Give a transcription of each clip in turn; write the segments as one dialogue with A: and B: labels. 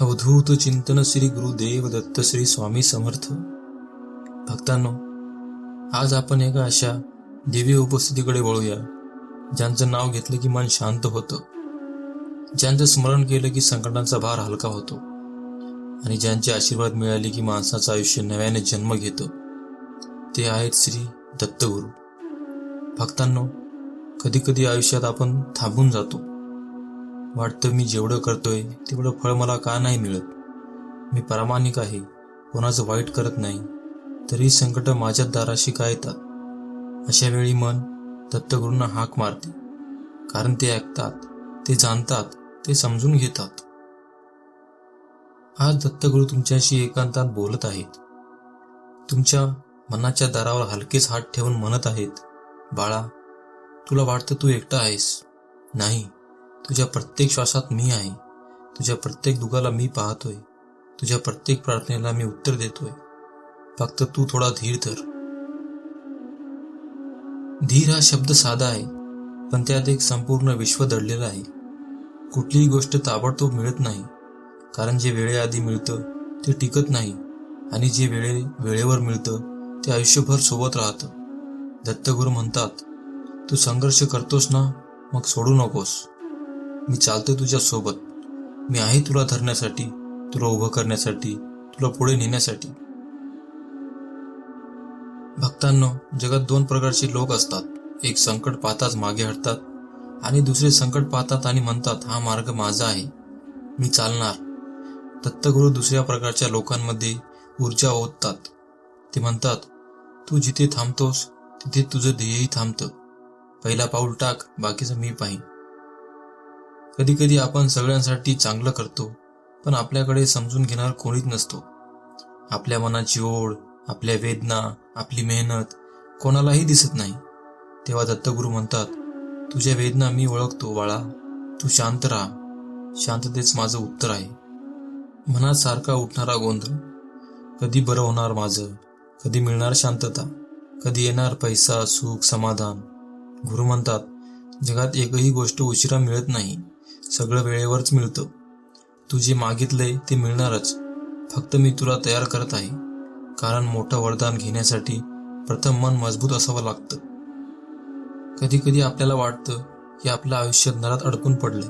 A: अवधूत चिंतन श्री गुरुदेव दत्त श्री स्वामी समर्थ. भक्तांनो आज आपण एका अशा दिव्य उपस्थितीकडे वळूया ज्यांचं नाव घेतलं की मन शांत होतं ज्यांचं स्मरण केलं की संकटांचा भार हलका होतो आणि ज्यांचे आशीर्वाद मिळाले की माणसाचं आयुष्य नव्याने जन्म घेतं ते आहेत श्री दत्तगुरु. भक्तांनो कधी कधी आयुष्यात आपण थांबून जातो वाटतं मी जेवढं करतोय तेवढं फळ मला का नाही मिळत? मी प्रामाणिक आहे कोणाचं वाईट करत नाही. तरी संकट माझ्या दाराशी का येतात? अशा वेळी मन दत्तगुरूंना हाक मारते. कारण ते ऐकतात ते जाणतात ते समजून घेतात. आज दत्तगुरु तुमच्याशी एकांतात बोलत आहेत. तुमच्या मनाच्या दारावर हलकेच हात ठेवून म्हणत आहेत बाळा तुला वाटतं तू एकटा आहेस? नाही. तुझ्या प्रत्येक श्वासात मी आहे. तुझ्या प्रत्येक दुखाला मी पाहतोय. तुझ्या प्रत्येक प्रार्थनेला मी उत्तर देतोय. फक्त तू थोडा धीर धर. धीर हा शब्द साधा आहे पण त्यात एक संपूर्ण विश्व दडलेलं आहे. कुठलीही गोष्ट ताबडतोब मिळत नाही कारण जे वेळेआधी मिळतं ते टिकत नाही आणि जे वेळे वेळेवर मिळतं ते आयुष्यभर सोबत राहतं. दत्तगुरू म्हणतात तू संघर्ष करतोस ना मग सोडू नकोस. मी चालतोय तुझ्या सोबत. मी आहे तुला धरण्यासाठी तुला उभं करण्यासाठी तुला पुढे नेण्यासाठी. भक्तांनो जगात दोन प्रकारचे लोक असतात. एक संकट पाहताच मागे हटतात आणि दुसरे संकट पाहतात आणि म्हणतात हा मार्ग माझा आहे. मी चालणार. दत्तगुरू दुसऱ्या प्रकारच्या लोकांमध्ये ऊर्जा ओततात. ते म्हणतात तू जिथे थांबतोस तिथे तुझं ध्येयही थांबतं. पहिला पाऊल टाक बाकीचं मी पाहिन. कधी कधी आपण सगळ्यांसाठी चांगलं करतो पण आपल्याकडे समजून घेणार कोणीच नसतो. आपल्या मनाची ओढ आपल्या वेदना आपली मेहनत कोणालाही दिसत नाही. तेव्हा दत्तगुरू म्हणतात तुझ्या वेदना मी ओळखतो बाळा. तू शांत राहा. शांततेच माझं उत्तर आहे. मनात सारखा उठणारा गोंधळ कधी बरं होणार माझं? कधी मिळणार शांतता? कधी येणार पैसा सुख समाधान? गुरु म्हणतात जगात एकही गोष्ट उशिरा मिळत नाही. सगळं वेळेवरच मिळतं. तू जे मागितलंय ते मिळणारच. फक्त मी तुला तयार करत आहे. कारण मोठं वरदान घेण्यासाठी प्रथम मन मजबूत असावं लागतं. कधी कधी आपल्याला वाटतं की आपलं आयुष्य नरात अडकून पडलंय.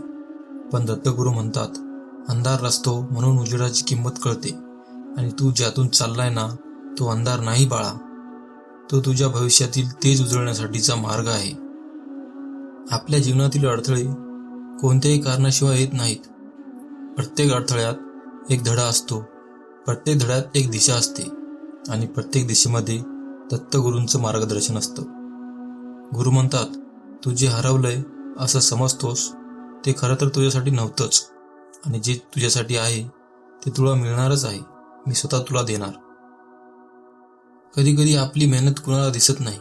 A: पण दत्तगुरू म्हणतात अंधार रस्तो म्हणून उजेडाची किंमत कळते. आणि तू ज्यातून चाललाय ना तो अंधार नाही बाळा. तो तुझ्या भविष्यातील तेज उजळण्यासाठीचा मार्ग आहे. आपल्या जीवनातील अडथळे कोणत्याही कारणाशिवाय येत नाहीत. प्रत्येक अडथळ्यात एक धडा असतो. प्रत्येक धड्यात एक दिशा असते. आणि प्रत्येक दिशेमध्ये दत्तगुरूंचं मार्गदर्शन असतं. गुरु म्हणतात तू जे हरवलंय असं समजतोस. ते खरं तर तुझ्यासाठी नव्हतंच. आणि जे तुझ्यासाठी आहे ते तुला मिळणारच आहे. मी स्वतः तुला देणार. कधी कधी आपली मेहनत कुणाला दिसत नाही.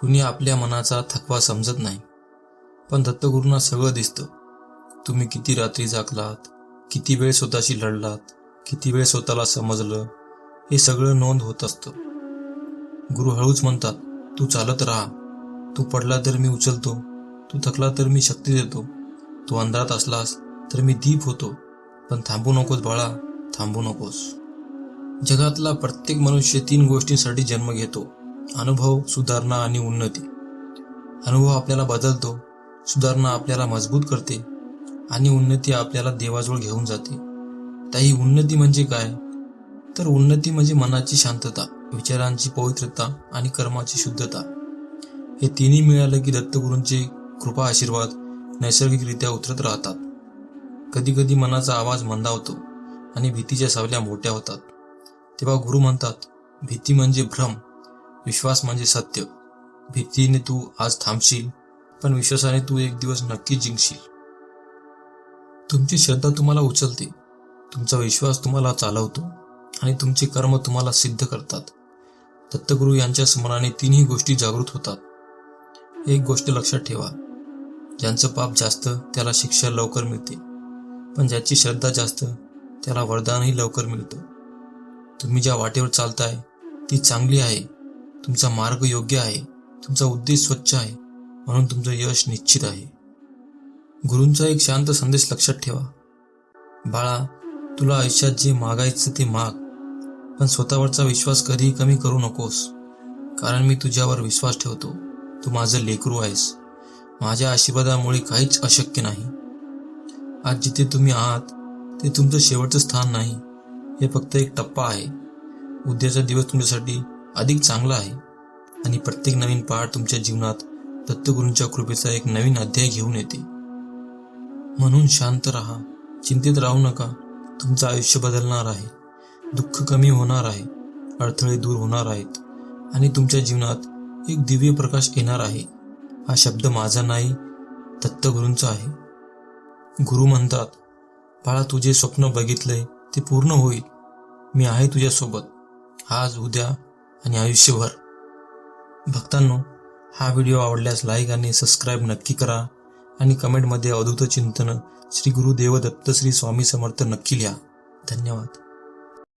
A: कुणी आपल्या मनाचा थकवा समजत नाही. पण दत्तगुरूंना सगळं दिसतं. तुम्ही किती रात्री जागलात किती वेळ स्वतःशी लढलात किती वेळ स्वतःला समजलं हे सगळं नोंद होत असतं. गुरु हळूच म्हणतात तू चालत राहा. तू पडला तर मी उचलतो. तू थकला तर मी शक्ती देतो. तू अंधारात असलास तर मी दीप होतो. पण थांबू नकोस बाळा थांबू नकोस. जगातला प्रत्येक मनुष्य तीन गोष्टींसाठी जन्म घेतो. अनुभव सुधारणा आणि उन्नती. अनुभव आपल्याला बदलतो. सुधारणा आपल्याला मजबूत करते आणि उन्नती आपल्याला देवाजवळ घेऊन जाते. ताई उन्नती म्हणजे काय? तर उन्नती म्हणजे मनाची शांतता विचारांची पवित्रता आणि कर्माची शुद्धता. हे तिन्ही मिळालं की दत्तगुरूंचे कृपा आशीर्वाद नैसर्गिकरित्या उतरत राहतात. कधी कधी मनाचा आवाज मंदावतो आणि भीतीच्या सावल्या मोठ्या होतात. तेव्हा गुरु म्हणतात भीती म्हणजे भ्रम विश्वास म्हणजे सत्य. भीतीने तू आज थांबशील पण विश्वासाने तू एक दिवस नक्की जिंकशील. तुमची श्रद्धा तुम्हाला उचलते. तुमचा विश्वास तुम्हाला चालवतो आणि तुमचे कर्म तुम्हाला सिद्ध करतात. दत्तगुरू यांच्या स्मरणाने तिन्ही गोष्टी जागृत होतात. एक गोष्ट लक्षात ठेवा. ज्यांचं पाप जास्त त्याला शिक्षा लवकर मिळते. पण ज्याची श्रद्धा जास्त त्याला वरदानही लवकर मिळतं. तुम्ही ज्या वाटेवर चालताय ती चांगली आहे. तुमचा मार्ग योग्य आहे. तुमचा उद्देश स्वच्छ आहे. म्हणून तुमचं यश निश्चित आहे. गुरूंचा एक शांत संदेश लक्षात ठेवा. बाळा तुला आयुष्यात जे मागायचं ते माग पण स्वतःवरचा विश्वास कधीही कमी करू नकोस कारण मी तुझ्यावर विश्वास ठेवतो. तू माझं लेकरू आहेस. माझ्या आशीर्वादामुळे काहीच अशक्य नाही. आज जिथे तुम्ही आहात ते तुमचं शेवटचं स्थान नाही. हे फक्त एक टप्पा आहे. उद्याचा दिवस तुमच्यासाठी अधिक चांगला आहे. आणि प्रत्येक नवीन पहाड तुमच्या जीवनात दत्तगुरूंच्या कृपेचा एक नवीन अध्याय घेऊन येते. म्हणून शांत राहा चिंतित राहू नका तुमचं आयुष्य बदलणार आहे दुःख कमी होणार आहे अडथळे दूर होणार आहेत आणि तुमच्या जीवनात एक दिव्य प्रकाश येणार आहे. हा शब्द माझा नाही दत्तगुरूंचा आहे. गुरु म्हणतात बाळा तुझे स्वप्न बघितलंय ते पूर्ण होईल. मी आहे तुझ्यासोबत. आज उद्या आणि आयुष्यभर. भक्तांनो हा व्हिडिओ आवडल्यास लाईक आणि सबस्क्राईब नक्की करा. आणि कमेंटमध्ये अवधूत चिंतन श्री गुरुदेव दत्त श्री स्वामी समर्थ नक्की लिहा. धन्यवाद.